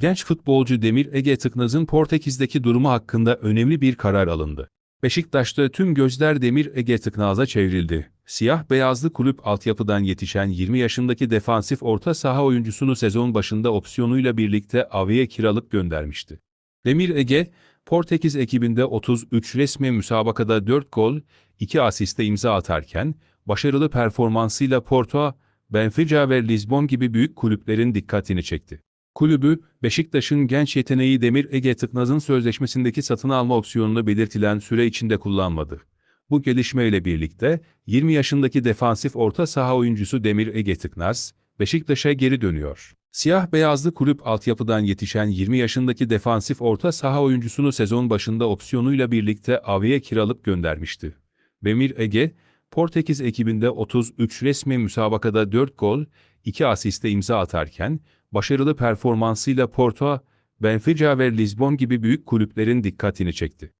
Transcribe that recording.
Genç futbolcu Demir Ege Tıknaz'ın Portekiz'deki durumu hakkında önemli bir karar alındı. Beşiktaş'ta tüm gözler Demir Ege Tıknaz'a çevrildi. Siyah beyazlı kulüp altyapıdan yetişen 20 yaşındaki defansif orta saha oyuncusunu sezon başında opsiyonuyla birlikte Avi'ye kiralık göndermişti. Demir Ege, Portekiz ekibinde 33 resmi müsabakada 4 gol, 2 asiste imza atarken, başarılı performansıyla Porto, Benfica ve Lisbon gibi büyük kulüplerin dikkatini çekti. Kulübü, Beşiktaş'ın genç yeteneği Demir Ege Tıknaz'ın sözleşmesindeki satın alma opsiyonunu belirtilen süre içinde kullanmadı. Bu gelişmeyle birlikte 20 yaşındaki defansif orta saha oyuncusu Demir Ege Tıknaz, Beşiktaş'a geri dönüyor. Siyah beyazlı kulüp altyapıdan yetişen 20 yaşındaki defansif orta saha oyuncusunu sezon başında opsiyonuyla birlikte Avi'ye kiralık göndermişti. Demir Ege, Portekiz ekibinde 33 resmi müsabakada 4 gol, 2 asiste imza atarken, başarılı performansıyla Porto, Benfica ve Lisbon gibi büyük kulüplerin dikkatini çekti.